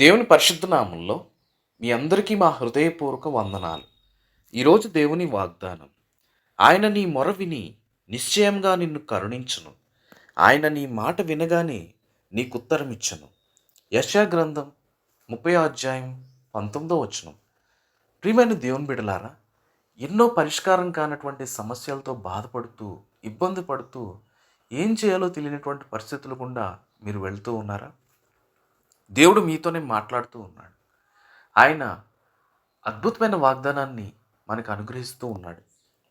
దేవుని పరిశుద్ధ నామంలో మీ అందరికీ మా హృదయపూర్వక వందనాలు. ఈరోజు దేవుని వాగ్దానం ఆయన నీ మొర విని నిశ్చయంగా నిన్ను కరుణించును. ఆయన నీ మాట వినగానే నీకు ఉత్తరం ఇచ్చను యశా గ్రంథం ముప్పై అధ్యాయం పంతొమ్మిదో వచనం. ప్రియమైన దేవుని బిడలారా ఎన్నో పరిష్కారం కానటువంటి సమస్యలతో బాధపడుతూ ఇబ్బంది పడుతూ ఏం చేయాలో తెలియనటువంటి పరిస్థితులు గుండా మీరు వెళ్తూ ఉన్నారా? దేవుడు మీతోనే మాట్లాడుతూ ఉన్నాడు. ఆయన అద్భుతమైన వాగ్దానాన్ని మనకు అనుగ్రహిస్తూ ఉన్నాడు.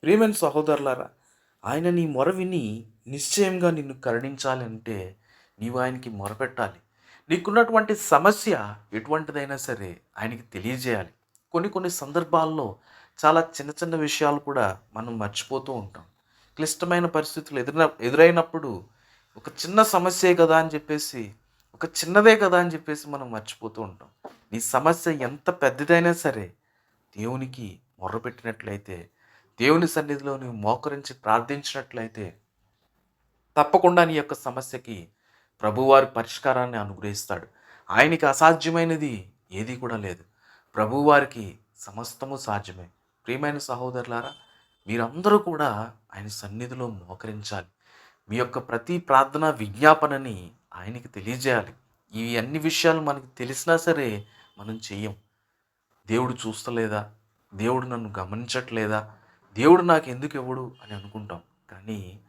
ప్రియమైన సహోదరులారా ఆయన నీ మొర విని నిశ్చయంగా నిన్ను కరుణించాలంటే నీవు ఆయనకి మొరపెట్టాలి. నీకున్నటువంటి సమస్య ఎటువంటిదైనా సరే ఆయనకి తెలియజేయాలి. కొన్ని కొన్ని సందర్భాల్లో చాలా చిన్న చిన్న విషయాలు కూడా మనం మర్చిపోతూ ఉంటాం. క్లిష్టమైన పరిస్థితులు ఎదుర ఎదురైనప్పుడు ఒక చిన్న సమస్యే కదా అని చెప్పేసి ఒక చిన్నదే కదా అని చెప్పేసి మనం మర్చిపోతూ ఉంటాం. నీ సమస్య ఎంత పెద్దదైనా సరే దేవునికి మొర్రపెట్టినట్లయితే దేవుని సన్నిధిలో నువ్వు మోకరించి ప్రార్థించినట్లయితే తప్పకుండా నీ యొక్క సమస్యకి ప్రభువారి పరిష్కారాన్ని అనుగ్రహిస్తాడు. ఆయనకి అసాధ్యమైనది ఏది కూడా లేదు. ప్రభువారికి సమస్తము సాధ్యమే. ప్రియమైన సహోదరులారా మీరందరూ కూడా ఆయన సన్నిధిలో మోకరించాలి. మీ యొక్క ప్రతి ప్రార్థన విజ్ఞాపనని ఆయనకి తెలియజేయాలి. ఇవి అన్ని విషయాలు మనకు తెలిసినా సరే మనం చెయ్యం. దేవుడు చూస్తలేదా? దేవుడు నన్ను గమనించట్లేదా? దేవుడు నాకు ఎందుకు ఇవ్వడు అని అనుకుంటాం. కానీ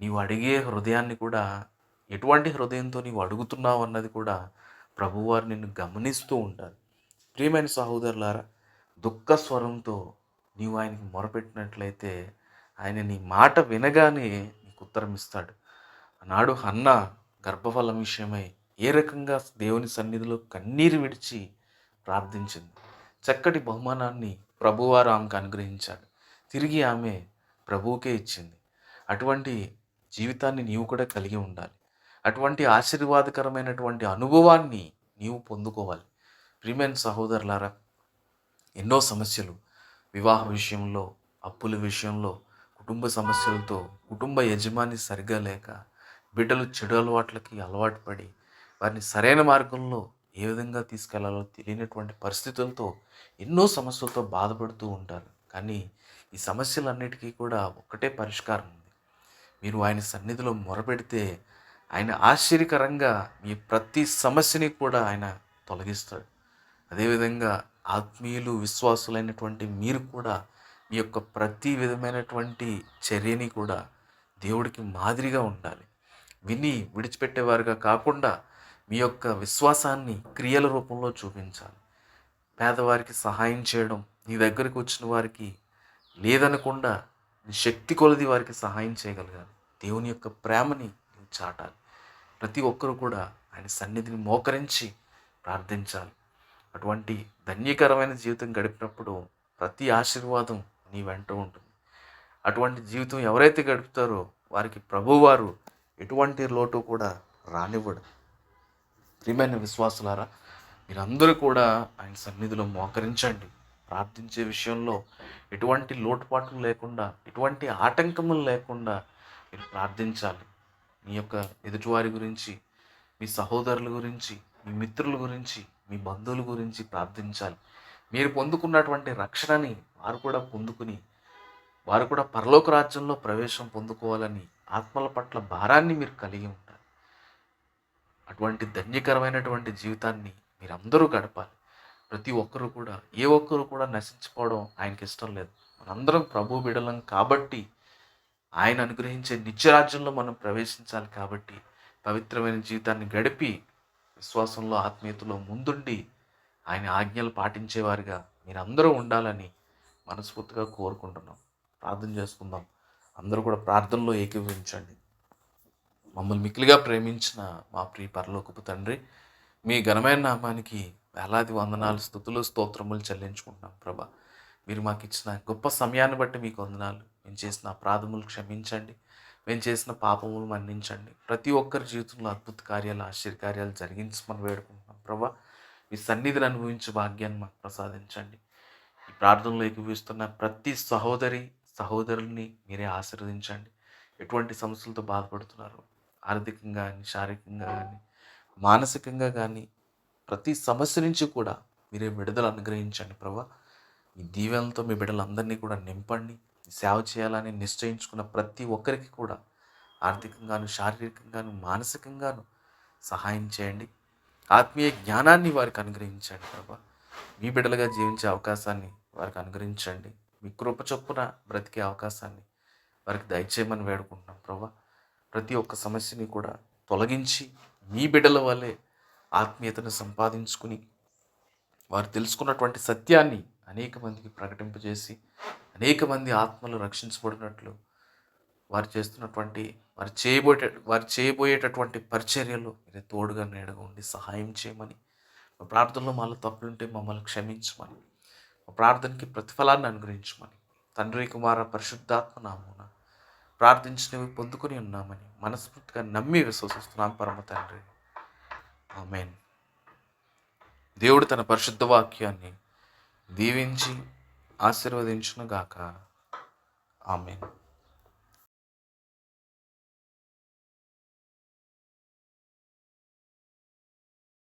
నీవు అడిగే హృదయాన్ని కూడా ఎటువంటి హృదయంతో నీవు అడుగుతున్నావు అన్నది కూడా ప్రభువారు నిన్ను గమనిస్తూ ఉంటారు ప్రియమైన సహోదరులారా దుఃఖ స్వరంతో నీవు ఆయనకి మొరపెట్టినట్లయితే ఆయన నీ మాట వినగానే నీకు ఉత్తరం ఇస్తాడు ఆనాడు హన్నా గర్భఫలం విషయమై ఏ రకంగా దేవుని సన్నిధిలో కన్నీరు విడిచి ప్రార్థించింది. చక్కటి బహుమానాన్ని ప్రభువారు ఆమెకు అనుగ్రహించాడు. తిరిగి ఆమె ప్రభువుకే ఇచ్చింది. అటువంటి జీవితాన్ని నీవు కూడా కలిగి ఉండాలి. అటువంటి ఆశీర్వాదకరమైనటువంటి అనుభవాన్ని నీవు పొందుకోవాలి. ప్రిమెన్ సహోదరులారా ఎన్నో సమస్యలు వివాహ విషయంలో అప్పుల విషయంలో కుటుంబ సమస్యలతో కుటుంబ యజమాని సరిగా లేక బిడ్డలు చెడు అలవాట్లకి అలవాటు పడి వారిని సరైన మార్గంలో ఏ విధంగా తీసుకెళ్ళాలో తెలియనటువంటి పరిస్థితులతో ఎన్నో సమస్యలతో బాధపడుతూ ఉంటారు. కానీ ఈ సమస్యలన్నిటికీ కూడా ఒక్కటే పరిష్కారం ఉంది. మీరు ఆయన సన్నిధిలో మొరపెడితే ఆయన ఆశ్చర్యకరంగా మీ ప్రతి సమస్యని కూడా ఆయన తొలగిస్తాడు. అదేవిధంగా ఆత్మీయులు విశ్వాసులైనటువంటి మీరు కూడా మీ యొక్క ప్రతి విధమైనటువంటి చర్యని కూడా దేవుడికి మాదిరిగా ఉండాలి. విని విడిచిపెట్టేవారుగా కాకుండా మీ యొక్క విశ్వాసాన్ని క్రియల రూపంలో చూపించాలి. పేదవారికి సహాయం చేయడం నీ దగ్గరికి వచ్చిన వారికి లేదనకుండా నీ శక్తి కొలది వారికి సహాయం చేయగలగాలి. దేవుని యొక్క ప్రేమని నువ్వు చాటాలి. ప్రతి ఒక్కరు కూడా ఆయన సన్నిధిని మోకరించి ప్రార్థించాలి. అటువంటి ధన్యకరమైన జీవితం గడిపినప్పుడు ప్రతి ఆశీర్వాదం నీ వెంట ఉంటుంది. అటువంటి జీవితం ఎవరైతే గడుపుతారో వారికి ప్రభువారు ఎటువంటి లోటు కూడా రానివ్వడు. ప్రియమైన విశ్వాసులారా మీరందరూ కూడా ఆయన సన్నిధిలో మోకరించండి. ప్రార్థించే విషయంలో ఎటువంటి లోటుపాట్లు లేకుండా ఎటువంటి ఆటంకములు లేకుండా మీరు ప్రార్థించాలి. మీ యొక్క ఎదుటివారి గురించి మీ సహోదరుల గురించి మీ మిత్రుల గురించి మీ బంధువుల గురించి ప్రార్థించాలి. మీరు పొందుకున్నటువంటి రక్షణని వారు కూడా పొందుకుని వారు కూడా పరలోక రాజ్యంలో ప్రవేశం పొందుకోవాలని ఆత్మల పట్ల భారాన్ని మీరు కలిగి ఉంటారు అటువంటి ధన్యకరమైనటువంటి జీవితాన్ని మీరందరూ గడపాలి. ప్రతి ఒక్కరు కూడా ఏ ఒక్కరు కూడా నశించిపోవడం ఆయనకి ఇష్టం లేదు. మనందరం ప్రభు బిడలం కాబట్టి ఆయన అనుగ్రహించే నిత్యరాజ్యంలో మనం ప్రవేశించాలి కాబట్టి పవిత్రమైన జీవితాన్ని గడిపి విశ్వాసంలో ఆత్మీయతలో ముందుండి ఆయన ఆజ్ఞలు పాటించేవారుగా మీరందరూ ఉండాలని మనస్ఫూర్తిగా కోరుకుంటున్నాం. ప్రార్థన చేసుకుందాం. అందరూ కూడా ప్రార్థనలో ఏకీభవించండి. మమ్మల్ని మిక్కిలిగా ప్రేమించిన మా ప్రియ పరలోకపు తండ్రి మీ ఘనమైన నామానికి వేలాది వందనాలు స్థుతులు స్తోత్రములు చెల్లించుకుంటున్నాం ప్రభా. మీరు మాకు ఇచ్చిన గొప్ప సమయాన్ని బట్టి మీకు వందనాలు. మేము చేసిన అపరాధములు క్షమించండి. మేము చేసిన పాపములు మన్నించండి. ప్రతి ఒక్కరి జీవితంలో అద్భుత కార్యాలు ఆశ్చర్యకార్యాలు జరిగించమని వేడుకుంటున్నాం ప్రభా. మీ సన్నిధిని అనుభవించే భాగ్యాన్ని మాకు ప్రసాదించండి. ఈ ప్రార్థనలో ఎగువిస్తున్న ప్రతి సహోదరి సహోదరుల్ని మీరే ఆశీర్వదించండి. ఎటువంటి సమస్యలతో బాధపడుతున్నారు? ఆర్థికంగా కానీ శారీరకంగా కానీ మానసికంగా కానీ ప్రతి సమస్య నుంచి కూడా మీరే విడుదల అనుగ్రహించండి ప్రభా. మీ దీవెనలతో మీ బిడ్డలందరినీ కూడా నింపండి. సేవ చేయాలని నిశ్చయించుకున్న ప్రతి ఒక్కరికి కూడా ఆర్థికంగాను శారీరకంగాను మానసికంగాను సహాయం చేయండి. ఆత్మీయ జ్ఞానాన్ని వారికి అనుగ్రహించండి ప్రభా. మీ బిడ్డలుగా జీవించే అవకాశాన్ని వారికి అనుగ్రహించండి. మీ కృప చొప్పున బ్రతికే అవకాశాన్ని వారికి దయచేయమని వేడుకుంటున్నాం ప్రభా. ప్రతి ఒక్క సమస్యని కూడా తొలగించి మీ బిడ్డల వల్లే ఆత్మీయతను సంపాదించుకుని వారు తెలుసుకున్నటువంటి సత్యాన్ని అనేక మందికి ప్రకటింపజేసి అనేక మంది ఆత్మలు రక్షించబడినట్లు వారు చేస్తున్నటువంటి వారు చేయబోయే వారు చేయబోయేటటువంటి పరిచర్యలు మీరు తోడుగా నేడుగా ఉండి సహాయం చేయమని ప్రార్థనలో మాలో తప్పులుంటే మమ్మల్ని క్షమించమని ప్రార్థనకి ప్రతిఫలాన్ని అనుగ్రహించమని. తండ్రి కుమార పరిశుద్ధాత్మ నామున ప్రార్థించినవి పొందుకొని ఉన్నామని మనస్ఫూర్తిగా నమ్మి విశ్వసిస్తున్నాం పరమ తండ్రి. ఆమెన్. దేవుడు తన పరిశుద్ధ వాక్యాన్ని దీవించి ఆశీర్వదించునుగాక. ఆమెన్.